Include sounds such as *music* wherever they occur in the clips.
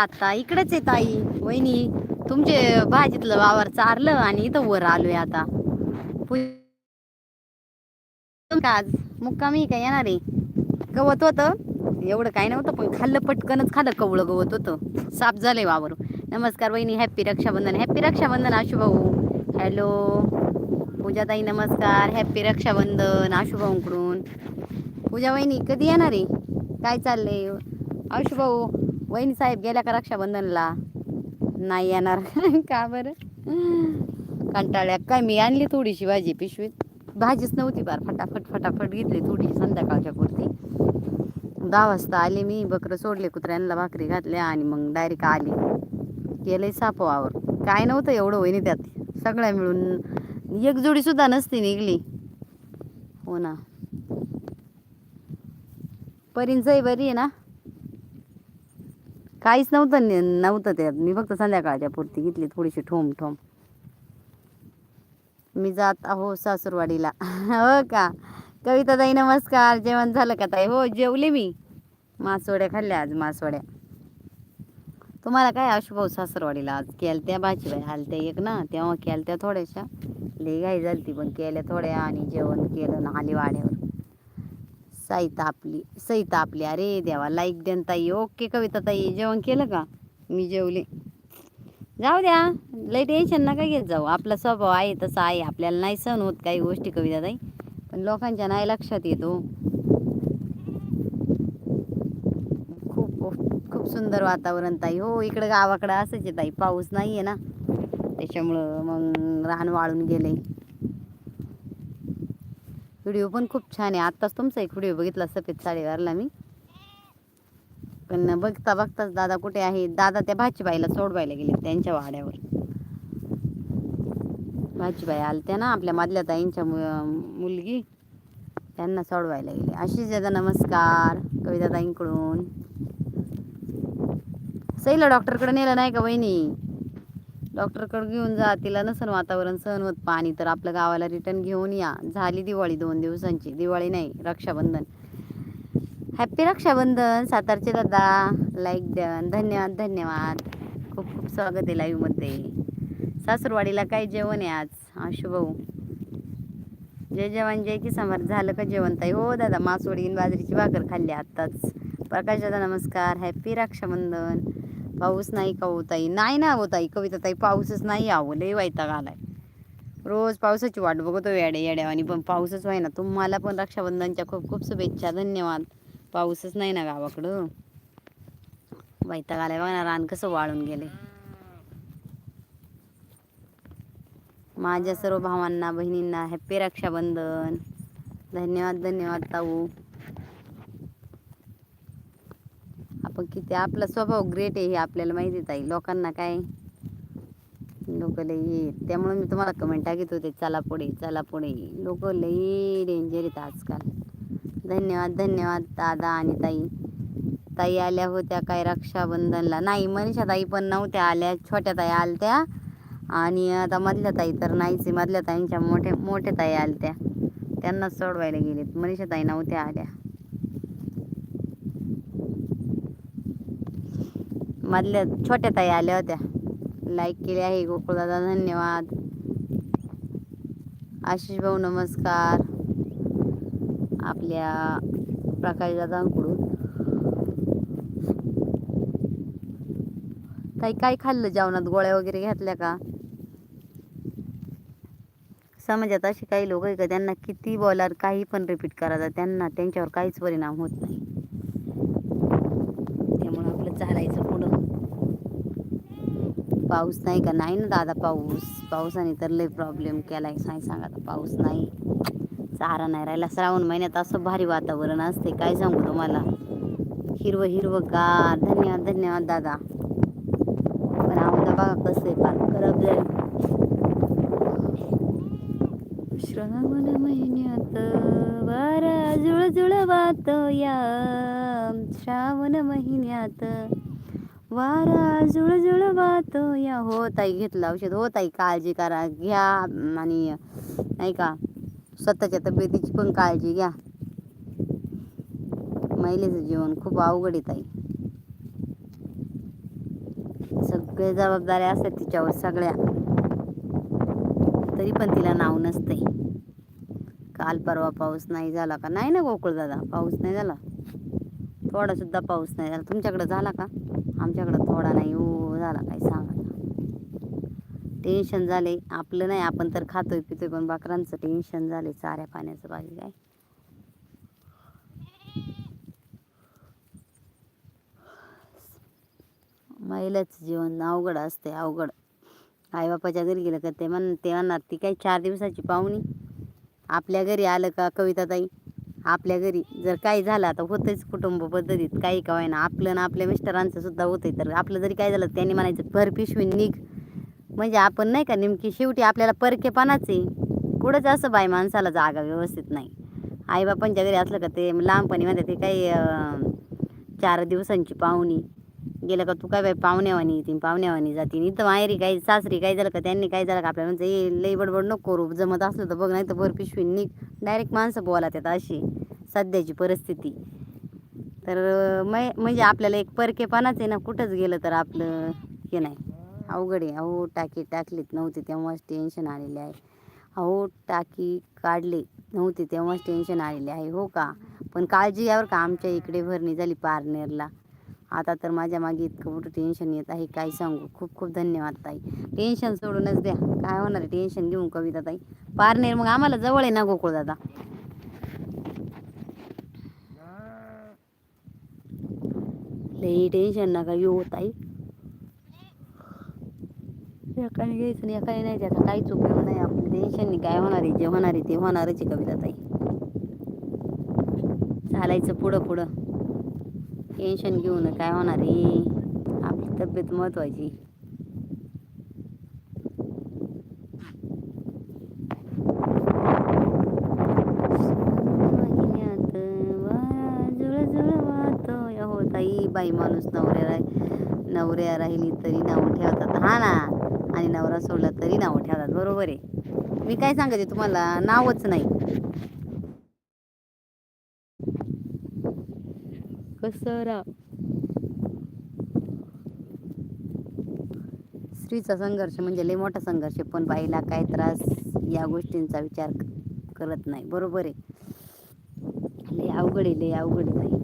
आता? इकडेच आहे ताई. वहिनी तुमचे भाजीतलं वावर चारलं आणि इथं वर आलोय आता. आज? मुक्कामी काय येणार आहे. गवत होतं. एवढं काय नव्हतं पण खाल्लं पटकनच खाल्लं. कवळं गवत होतं. साफ झालंय वावर. नमस्कार वहिनी हॅप्पी रक्षाबंधन. हॅप्पी रक्षाबंधन आशुभाऊ. हॅलो पूजाताई नमस्कार. हॅप्पी रक्षाबंधन आशुभाऊंकडून. पूजा वहिनी कधी येणार आहे? काय चाललंय? आशुभाऊ वहिनी साहेब गेल्या का रक्षाबंधनला? नाही येणार. *laughs* का बरं? कंटाळ्या. काय मी आणली थोडीशी भाजी पिशवीत. भाजीच नव्हती बार फटाफट फटाफट घेतली थोडीशी संध्याकाळच्या पुरती. दहा वाजता आले मी बकरं सोडले कुत्र्यांना भाकरी घातल्या आणि मग डायरेक्ट आली. केलंय सापवावर. काय नव्हतं एवढं होईन त्यात. सगळ्या मिळून एक जोडी सुद्धा नसती निघली. हो ना. परींचंही बरी आहे ना? काहीच नव्हतं नि- नव्हतं त्यात. मी फक्त संध्याकाळच्या पुरती घेतली थोडीशी ठोम ठोम. मी जात आहो सासूरवाडीला. *laughs* हो का? कविता ताई नमस्कार. जेवण झालं का ताई? हो जेवले मी. मासवड्या खाल्ल्या आज मासवड्या. तुम्हाला काय आशुभाऊ हो सासरवाडीला? आज केलत्या भाजीबाई हलत्या एक ना? तेव्हा केलत्या थोड्याशा. लई घाई झालती पण केल्या थोड्या आणि जेवण केलं ना आली वाड्यावर. साई आपली सईता आपली अरे देवा लाईक देन ताई. ओके कविता ताई. जेवण केलं का? मी जेवले. जाऊ द्या. लई टेन्शन नका घेत जाऊ. आपला स्वभाव आहे तसा आहे. आपल्याला नाही सण होत काही गोष्टी कविता ताई. पण लोकांच्या नाही लक्षात येतो हो. खूप खूप सुंदर वातावरण ताई. हो इकडं गावाकडं असंच आहे ताई. पाऊस नाही आहे ना. त्याच्यामुळं मग रान वाळून गेले. व्हिडिओ पण खूप छान आहे. आत्ताच तुमचा एक व्हिडिओ बघितला सफेद साडीवरला मी. पण बघता बघताच दादा कुठे आहे? दादा त्या भाजीबाईला सोडवायला गेले त्यांच्या वाड्यावर. भाजीबाई आलत्या ना आपल्या मधल्या ताईंच्या मु- मुलगी. त्यांना सोडवायला गेले. अशीच दादा नमस्कार. कविता ताईंकडून. सईला डॉक्टरकडे नेलं नाही का वहिनी? डॉक्टरकडे घेऊन जा तिला नसन वातावरण सहन होत पाणी तर आपल्या गावाला रिटर्न घेऊन या. झाली दिवाळी दोन दिवसांची. दिवाळी नाही रक्षाबंधन. हॅप्पी रक्षाबंधन सातारचे दादा. लाईक द्या. धन्यवाद धन्यवाद. खूप खूप स्वागत आहे लाईव्हमध्ये सासूरवाडीला काय जेवण आहे आज? आशू जय जवान जय की समर्थ झालं का जेवण ताई? हो दादा मासवडी बाजरीची भाकर खाल्ली आत्ताच. प्रकाश दादा नमस्कार. हॅप्पी रक्षाबंधन. पाऊस नाही का हो ताई नाही ना हो ताई कविता ताई पाऊसच नाही यावं लय वैताग आलाय. रोज पावसाची वाट बघतो येड्या येड्यावानी पण पाऊसच व्हाय ना तुम्हाला पण रक्षाबंधनच्या खूप खूप शुभेच्छा. धन्यवाद. पाऊसच नाही ना गावाकडं. वैताग आलाय बघा ना रान कसं वाळून गेले माझ्या सर्व भावांना बहिणींना हॅप्पी रक्षाबंधन. धन्यवाद धन्यवाद ताऊ. आपण किती आपला स्वभाव ग्रेट आहे हे आपल्याला माहिती ताई. लोकांना काय? लोक लई त्यामुळे मी तुम्हाला कमेंट टाकीत होते चला पुढे चला पुढे. लोक लई डेंजर आहेत आजकाल. धन्यवाद धन्यवाद दादा आणि ताई. ताई आल्या होत्या काय रक्षाबंधनला? नाही मनीषा ताई पण नव्हत्या आल्या. छोट्या ताई आलत्या. आणि आता मधल्या ताई तर नाहीच मधल्या ताईंच्या मोठ्या मोठ्या ताई आलत्या. त्यांना सोडवायला गेलेत. मनीषा ताई नव्हत्या आल्या. मधल्या छोट्या ताई आल्या होत्या. लाईक केले आहे. गोकुळदादा धन्यवाद. आशिष भाऊ नमस्कार. आपल्या प्रकाशदादांकडून ताई काय खाल्लं? जेवणात गोळ्या वगैरे घेतल्या का? समाजात असे काही लोक आहे का? त्यांना किती बोलार काही पण रिपीट करायचं. त्यांना त्यांच्यावर काहीच परिणाम होत नाही त्यामुळं आपलं चालायचं पुढं पाऊस नाही का? नाही ना दादा पाऊस. पावसाने तर लय प्रॉब्लेम केलाय. काय सांगा पाऊस नाही. चारा नाही राहिला. श्रावण महिन्यात असं भारी वातावरण असते काय सांगू तुम्हाला? हिरवं हिरवं का धन्यवाद धन्यवाद दादा. पण आमचा बघा कसं आहे फार खराब जाईल श्रावण महिन्यात वारा जुळजुळ वातो या. श्रावण महिन्यात वारा जुळजुळ वाहतो. या हो ताई घेतलं औषध. हो ताई काळजी करा. घ्या. आणि नाही का स्वतःच्या तब्येतीची पण काळजी घ्या. महिलेचं जीवन खूप अवघड आहे ताई. सगळे जबाबदाऱ्या असतात तिच्यावर सगळ्या. तरी पण तिला नाव नसते काल परवा पाऊस नाही झाला का? नाही ना गोकुळ दादा? पाऊस नाही झाला? थोडा सुद्धा पाऊस नाही झाला. तुमच्याकडं झाला का? आमच्याकडं थोडा नाही. ओ झाला काही सांगा. टेन्शन झाले. आपलं नाही आपण तर खातोय पितोय पण बकरांचं टेन्शन झाले. चाऱ्या पाण्याचं बाकी काय. महिलाचं जीवन अवघड असते अवघड. आईबापाच्या घरी गेलं का ते म्हण ते म्हणणार ती काही चार दिवसाची पाहुणी? आपल्या घरी आलं का कविताताई? आपल्या घरी जर काही झालं आता होतंच कुटुंब पद्धतीत काही का ना आपलं ना आपल्या मिस्टरांचं सुद्धा होतंय. तर आपलं जरी काय झालं त्यांनी म्हणायचं भर पिशवी निघ. म्हणजे आपण नाही का नेमकी शेवटी आपल्याला परकेपणाच आहे कुठंच असं बाई माणसाला जागा व्यवस्थित नाही. आईबापांच्या घरी असलं का ते लहानपणी म्हणते ते काही चार दिवसांची पाहुणी. गेलं का तू काय बाई पाहुण्यावानी येतील पाहुण्यावानी जातील इथं माहेरी काही सासरी काय झालं का त्यांनी काय झालं का आपल्याला म्हणजे "ए, लई बडबड नको करू. जमत असलं तर बघ नाही तर भर पिशवी निघ. डायरेक्ट माणसं बोला त्यात अशी सध्याची परिस्थिती. तर मै म्हणजे आपल्याला एक परकेपणाच आहे ना कुठंच गेलं तर आपलं हे नाही. अवघड आहे. अहो टाकी टाकलीत नव्हती तेव्हाच टेन्शन आलेले आहे. अहो टाकी काढली नव्हती तेव्हाच टेन्शन आलेले आहे. हो का? पण काळजी यावर का आमच्या इकडे भरणी झाली पारनेरला. आता तर माझ्या मागे इतकं मोठं टेन्शन येत आहे. काय सांगू? खूप खूप धन्यवाद ताई. टेन्शन सोडूनच द्या. काय होणार आहे? टेन्शन घेऊन कविता ताई. पारनेर मग आम्हाला जवळ आहे ना गोकुळ दादा? लई टेन्शन नका येऊ ताई. एकाने घ्यायचं नाही एकाने नाही त्याचा काही उपयोग नाही आपलं टेन्शन नाही. काय होणार आहे? जे होणार आहे ते होणारच आहे कविता ताई. चालायचं पुढं पुढं. टेन्शन घेऊन काय होणार आहे? आपली तब्येत महत्वाची. हो ताई बाई माणूस नवऱ्या राह नवऱ्या राहिली तरी नावं ठेवतात हा ना. आणि नवरा सोडला तरी नावं ठेवतात. बरोबर आहे. मी काय सांगते तुम्हाला? नावच नाही. कसं स्त्रीचा संघर्ष म्हणजे लय मोठा संघर्ष पण बाईला काय त्रास या गोष्टींचा विचार करत नाही. बरोबर आहे. लय अवघड आहे लय अवघड नाही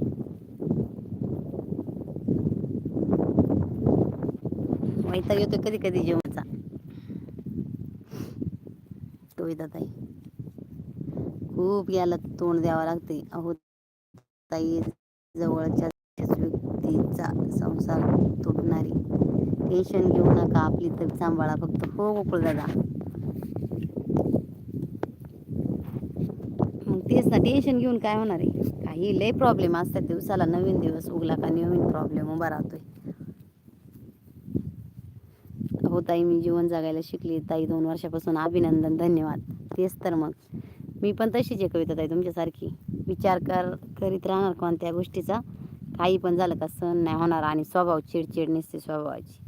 वैताग येतो कधी कधी जेवणाचा तो ताई खूप याला तोंड द्यावं लागते अहो ताई जवळच्या व्यक्तीचा संसार तुटणारी. टेन्शन घेऊ नका आपली तर सांभाळा फक्त. हो गोकुळ दादा. मग तेच ना टेन्शन घेऊन काय होणार आहे? काही लय प्रॉब्लेम असतात दिवसाला. नवीन दिवस उगला का नवीन प्रॉब्लेम उभा राहतोय. हो ताई मी जीवन जगायला शिकली. ताई दोन वर्षापासून अभिनंदन धन्यवाद. तेच तर मग. मी पण तशीच आहे कविता ताई तुमच्यासारखी. विचार कर करीत राहणार कोणत्या गोष्टीचा? काही पण झालं का सण नाही होणार आणि स्वभाव चिडचिड नसते स्वभावाची.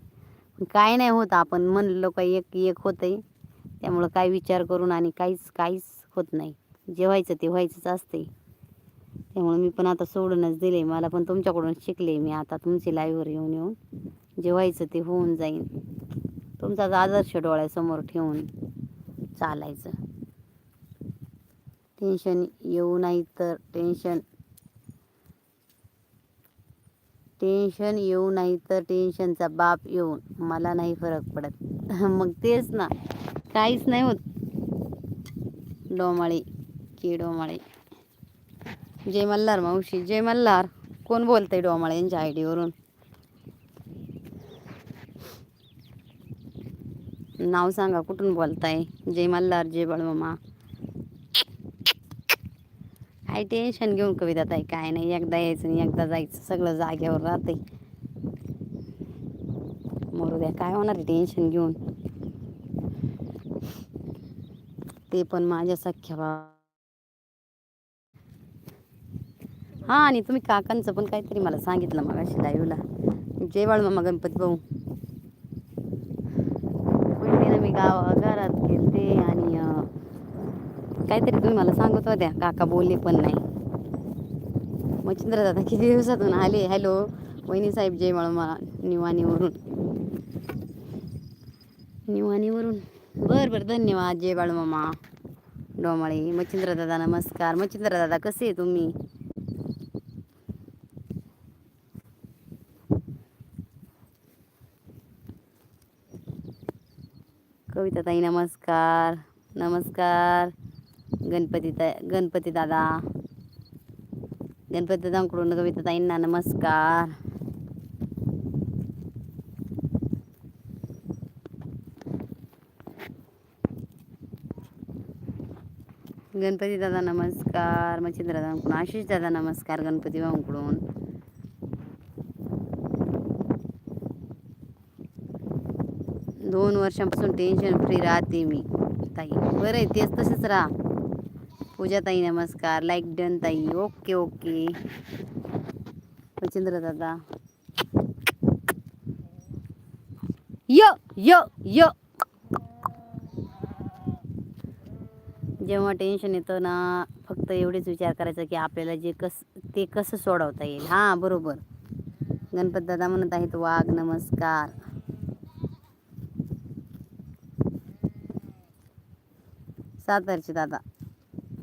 पण काय नाही होत आपण म्हणलो का एक एक होतंय. त्यामुळं काय विचार करून आणि काहीच काहीच होत नाही. जे व्हायचं ते व्हायचंच असते त्यामुळे मी पण आता सोडूनच दिले मला पण तुमच्याकडून शिकले मी आता तुमची लाईव्हवर येऊन येऊन. जे व्हायचं ते होऊन जाईन. तुमचाच आदर्श डोळ्यासमोर ठेवून चालायचं. टेन्शन येऊ नाही तर टेन्शन. टेन्शन येऊ नाही तर टेन्शनचा बाप येऊन मला नाही फरक पडत. *laughs* मग तेच ना. काहीच नाही होत. डोमाळे की डोमाळे. जय मल्हार मावशी जय मल्हार. कोण बोलतंय डोमाळे यांच्या आय डीवरून नाव सांगा कुठून बोलताय? जय मल्हार जय बळमामा काय टेन्शन घेऊन कविता ताई काय नाही एकदा यायचं आणि एकदा जायचं सगळं जागेवर राहते मरू द्या काय होणार टेन्शन घेऊन? ते पण माझ्या सख्या बा हा आणि तुम्ही काकांचं पण काहीतरी मला सांगितलं मग अशी लाईव्हला जय गणपती भाऊ पहिल्यांदा मी गाव घरात गेलते आणि अं, काहीतरी तुम्ही मला सांगत होत्या. काका बोलले पण नाही. मच्छिंद्र दादा किती दिवसातून आले? हॅलो वहिनी साहेब जय बाळमा निवाणीवरून. निवाणीवरून. बरं बरं धन्यवाद जय बाळू मामा डोमाळे मच्छिंद्र दादा नमस्कार. मच्छिंद्र दादा कसे आहे तुम्ही? कविता ताई नमस्कार. नमस्कार. गणपती ता गणपती दादा. गणपती दादांकडून कविता ताईंना नमस्कार. गणपती दादा नमस्कार. मच्छिंद्र दादांकडून आशिष दादा नमस्कार गणपती भाऊंकडून. दोन वर्षांपासून टेन्शन फ्री राहते मी. ताई बरं आहे तेच तसंच राहा. पूजा ताई नमस्कार. लाईक डन ताई. Okay okay. मच्छिंद्र दादा. य य य. जेव्हा टेन्शन येतं ना फक्त एवढेच विचार करायचा की आपल्याला जे कस ते कसं सोडवता येईल. हां बरोबर. गणपत दादा म्हणत आहेत वाघ नमस्कार. सातारचे दादा.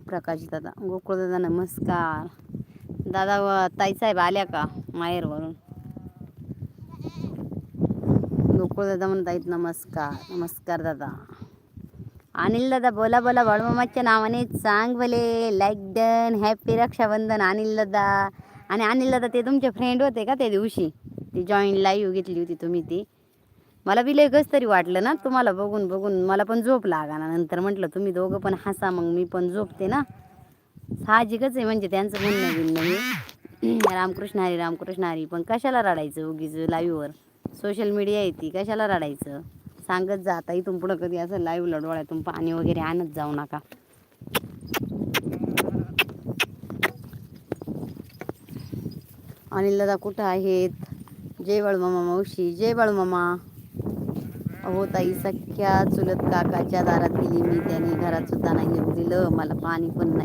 प्रकाश दादा गोकुळ दादा नमस्कार. दादा व ताईसाहेब आल्या का माहेरवरून? गोकुळ दादा म्हणत आहेत नमस्कार नमस्कार दादा. अनिल दादा बोला बोला बाळूमामाच्या नावाने सांग भले. Like done happy Rakshabandhan Anil दादा. आणि अनिल दादा ते तुमचे फ्रेंड होते का त्या दिवशी? ती जॉईंट लाईव्ह घेतली होती तुम्ही ती. मला बी लय तरी वाटलं ना तुम्हाला बघून बघून. मला पण झोप लागा ना. नंतर म्हटलं तुम्ही दोघं पण हसा मग मी पण झोपते ना. साहजिकच आहे म्हणजे त्यांचं म्हणणं भिन्न मी रामकृष्ण हरी रामकृष्ण हरी. पण कशाला रडायचं उगीच लाईव्हवर सोशल मीडिया आहे ती. कशाला रडायचं? सांगत जा. आता इथून पुढं कधी असं लाईव्हला डोळ्यातून पाणी वगैरे आणत जाऊ नका. अनिल दादा कुठं आहेत? जय बाळूमामा मावशी. जय बाळूमामा. अहो ताई सख्या चुलत काकाच्या दारात गेली मी. त्याने घरात सुद्धा नाही येऊ दिलं. मला पाणी पण नाही